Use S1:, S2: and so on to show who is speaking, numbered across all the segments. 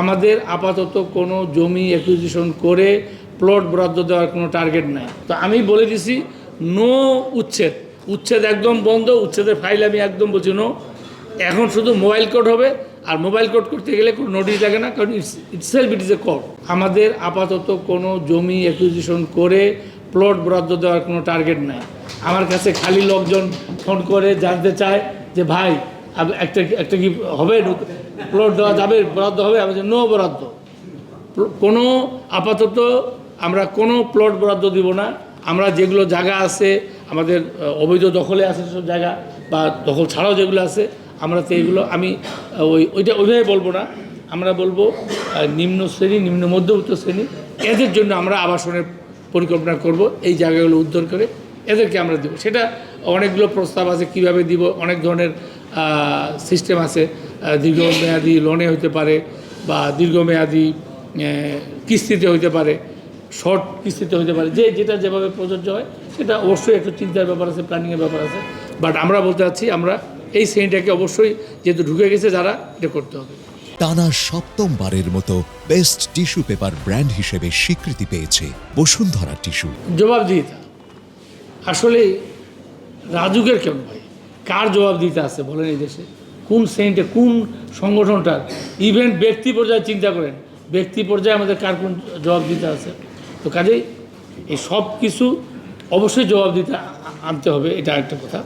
S1: আমাদের আপাতত কোনো জমি অ্যাকুইজিশন করে প্লট বরাদ্দ দেওয়ার কোনো টার্গেট নাই। তো আমি বলে দিছি নো উচ্ছেদ। উচ্ছেদ একদম বন্ধ, উচ্ছেদের ফাইল আমি একদম বলছি নো এখন শুধু মোবাইল কোড হবে, আর মোবাইল কোড করতে গেলে কোনো নোটিশ লাগে না, কারণ it's itself it is a code আমাদের আপাতত কোনো জমি অ্যাকুইজিশন করে প্লট বরাদ্দ দেওয়ার কোনো টার্গেট নাই। আমার কাছে খালি লোকজন ফোন করে জানতে চায় যে, ভাই একটা একটা কি হবে? প্লট দেওয়া যাবে, বরাদ্দ হবে? আমি নো বরাদ্দ। কোনো আপাতত আমরা কোনো প্লট বরাদ্দ দিব না। আমরা যেগুলো জায়গা আছে, আমাদের অবৈধ দখলে আছে সব জায়গা, বা দখল ছাড়াও যেগুলো আছে, আমরা তো এগুলো, আমি ওই, ওইটা ওইভাবে বলব না। আমরা বলব নিম্ন শ্রেণি, নিম্ন মধ্যবিত্ত শ্রেণি, এদের জন্য আমরা আবাসনের পরিকল্পনা করব, এই জায়গাগুলো উদ্ধার করে এদেরকে আমরা দেবো। সেটা অনেকগুলো প্রস্তাব আছে, কীভাবে দিব, অনেক ধরনের সিস্টেম আছে দীর্ঘমেয়াদী লোনে হতে পারে বা দীর্ঘমেয়াদী কিস্তিতে হইতে পারে শর্ট কিস্তিতে হইতে পারে যে যেটা যেভাবে প্রযোজ্য হয় সেটা অবশ্যই একটু চিন্তার ব্যাপার আছে প্ল্যানিংয়ের ব্যাপার আছে। বাট আমরা বলতে চাচ্ছি আমরা এই শ্রেণীটাকে অবশ্যই যেহেতু ঢুকে গেছে যারা এটা করতে হবে।
S2: টানা সপ্তমবারের মতো বেস্ট টিস্যু পেপার ব্র্যান্ড হিসেবে স্বীকৃতি পেয়েছে বসুন্ধরা টিস্যু
S1: জবাবদিহিতা। আসলে রাজুকের কেন ভাই কার জবাব দিতে আছে বলেন এই দেশে? কোন শ্রেণীতে কোন সংগঠনটার? ইভেন ব্যক্তি পর্যায়ে চিন্তা করেন, ব্যক্তি পর্যায়ে আমাদের কার কোন জবাব দিতে আছে তো কাজেই এই সব কিছু অবশ্যই জবাব দিতে আনতে হবে, এটা একটা কথা।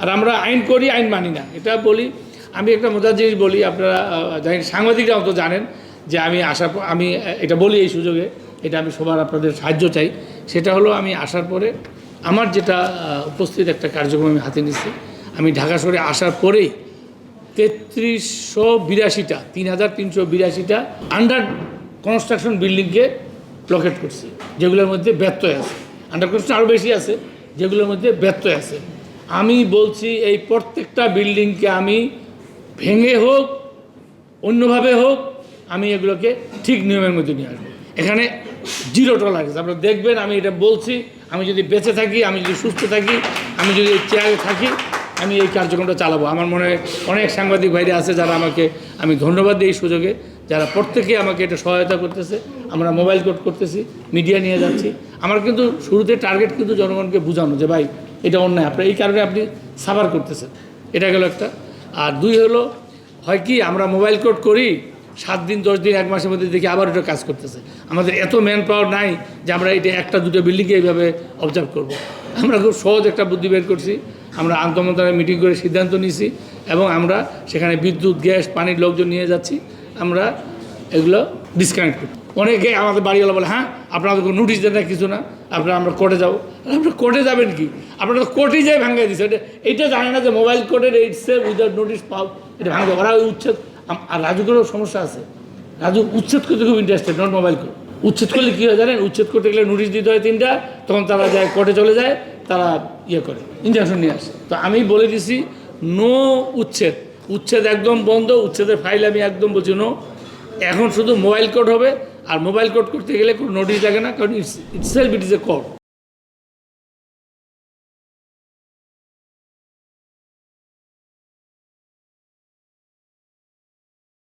S1: আর আমরা আইন করি, আইন মানি না। এটা বলি, আমি একটা মজার জিনিস বলি, আপনারা জানেন সাংবাদিকরাও তো জানেন যে আমি আসার পর আমি এটা বলি এই সুযোগে, এটা আমি সবার আপনাদের সাহায্য চাই। সেটা হলো আমি আসার পরে আমার যেটা উপস্থিত একটা কার্যক্রম আমি হাতে নিচ্ছি আমি ঢাকা শহরে আসার পরেই তেত্রিশশো বিরাশিটা, তিন হাজার তিনশো বিরাশিটা আন্ডার কনস্ট্রাকশন বিল্ডিংকে ব্লকেট করছি, যেগুলোর মধ্যে ব্যত্যয় আছে। আন্ডার কনস্ট্রাকশন আরও বেশি আছে, যেগুলোর মধ্যে ব্যত্যয় আছে। আমি বলছি এই প্রত্যেকটা বিল্ডিংকে আমি ভেঙে হোক, অন্যভাবে হোক, আমি এগুলোকে ঠিক নিয়মের মধ্যে নিয়ে আসব। এখানে জিরো টলারেন্স আপনারা দেখবেন আমি এটা বলছি, আমি যদি বেঁচে থাকি, আমি যদি সুস্থ থাকি, আমি যদি চেয়ারে থাকি আমি এই কার্যক্রমটা চালাবো। আমার মনে হয় অনেক সাংবাদিক ভাইরা আছে যারা আমাকে, আমি ধন্যবাদ দিই এই সুযোগে, যারা প্রত্যেকে আমাকে এটা সহায়তা করতেছে। আমরা মোবাইল কোড করতেছি, মিডিয়া নিয়ে যাচ্ছি। আমার কিন্তু শুরুতে টার্গেট কিন্তু জনগণকে বোঝানো যে, ভাই, এটা অন্যায়। আপনার এই কারণে আপনি সাফার করতেছেন। এটা গেল একটা। আর দুই হলো, হয় কি, আমরা মোবাইল কোড করি, সাত দিন, দশ দিন, এক মাসের মধ্যে দেখি আবার ওটা কাজ করতেছে। আমাদের এত ম্যান পাওয়ার নাই যে আমরা এটা একটা, দুটো বিল্ডিংকে এইভাবে অবজার্ভ করব। আমরা খুব সহজ একটা বুদ্ধি বের করছি। আমরা আন্তমন্ত্রণালয় মিটিং করে সিদ্ধান্ত নিয়েছি এবং আমরা সেখানে বিদ্যুৎ, গ্যাস, পানির লোকজন নিয়ে যাচ্ছি। আমরা এগুলো ডিসকানেক্ট করি। অনেকে আমাদের বাড়িওয়ালা বলে হ্যাঁ আপনারা তো নোটিশ দেন না, কিছু না। আপনারা আমরা কোর্টে যাব। আপনারা কোর্টে যাবেন কি? আপনারা তো কোর্টেই যাই ভাঙাই দিচ্ছে এটা, এইটা জানে না যে মোবাইল কোর্টের এইটসে উইদাউট নোটিশ পাও। এটা ভাঙবে। ওরা ওই উচ্ছেদ আর রাজুকেরও সমস্যা আছে। রাজু উচ্ছেদ করতে খুব ইন্টারেস্টেড নট মোবাইল কোর্ট উচ্ছেদ করলে কী হয় জানেন? উচ্ছেদ করতে গেলে নোটিশ দিতে হয় তিনটা, তখন তারা যায় কোর্টে চলে যায়, তারা ইয়ে করে ইনজেকশন নিয়ে আসে। তো আমি বলে দিছি নো উচ্ছেদ। উচ্ছেদ একদম বন্ধ, উচ্ছেদের ফাইল আমি একদম বলছি নো এখন শুধু মোবাইল কোড হবে, আর মোবাইল কোড করতে গেলে কোনো নোটিশ লাগে না, কারণ it's itself it is a code